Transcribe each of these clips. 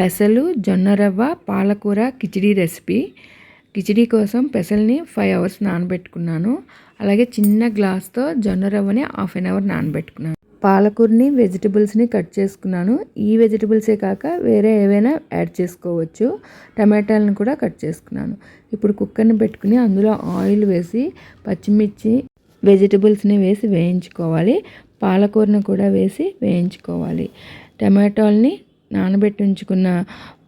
పెసలు జొన్న రవ్వ పాలకూర కిచిడి రెసిపీ. కిచిడి కోసం పెసల్ని ఫైవ్ అవర్స్ నానబెట్టుకున్నాను. అలాగే చిన్న గ్లాస్తో జొన్న రవ్వని హాఫ్ అన్ అవర్ నానబెట్టుకున్నాను. పాలకూరని వెజిటబుల్స్ని కట్ చేసుకున్నాను. ఈ వెజిటబుల్సే కాక వేరే ఏవైనా యాడ్ చేసుకోవచ్చు. టమాటాలను కూడా కట్ చేసుకున్నాను. ఇప్పుడు కుక్కర్ని పెట్టుకుని అందులో ఆయిల్ వేసి పచ్చిమిర్చి వెజిటబుల్స్ని వేసి వేయించుకోవాలి. పాలకూరని కూడా వేసి వేయించుకోవాలి. టమాటోల్ని నానబెట్టి ఉంచుకున్న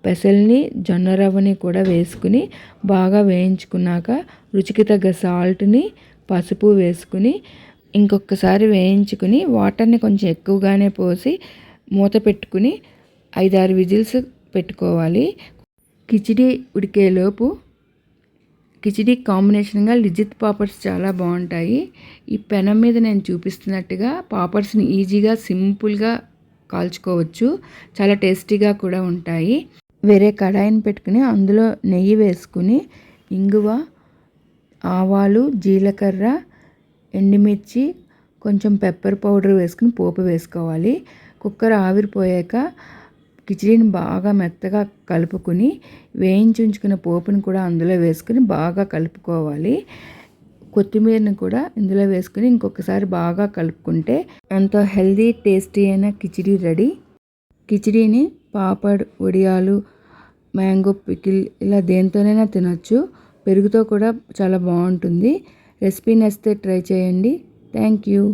పెసల్ని జొన్న రవ్వని కూడా వేసుకుని బాగా వేయించుకున్నాక రుచికి తగ్గ సాల్ట్ని పసుపు వేసుకుని ఇంకొకసారి వేయించుకుని వాటర్ని కొంచెం ఎక్కువగానే పోసి మూత పెట్టుకుని ఐదారు విజిల్స్ పెట్టుకోవాలి. కిచిడి ఉడికేలోపు కిచిడి కాంబినేషన్గా లిజిత్ పాపడ్స్ చాలా బాగుంటాయి. ఈ పెనం మీద నేను చూపిస్తున్నట్టుగా పాపడ్స్ని ఈజీగా సింపుల్గా కాల్చుకోవచ్చు. చాలా టేస్టీగా కూడా ఉంటాయి. వేరే కడాయిని పెట్టుకుని అందులో నెయ్యి వేసుకుని ఇంగువ ఆవాలు జీలకర్ర ఎండుమిర్చి కొంచెం పెప్పర్ పౌడర్ వేసుకుని పోపు వేసుకోవాలి. కుక్కర్ ఆవిరిపోయాక కిచిడీని బాగా మెత్తగా కలుపుకుని వేయించి ఉంచుకున్న పోపుని కూడా అందులో వేసుకుని బాగా కలుపుకోవాలి. కొత్తిమీరని కూడా ఇందులో వేసుకుని ఇంకొకసారి బాగా కలుపుకుంటే ఎంతో హెల్దీ టేస్టీ అయిన కిచిడీ రెడీ. కిచిడీని పాపడ్ వడియాలు మ్యాంగో పికిల్ ఇలా దేంతోనైనా తినొచ్చు. పెరుగుతో కూడా చాలా బాగుంటుంది. రెసిపీ నచ్చితే ట్రై చేయండి. Thank you.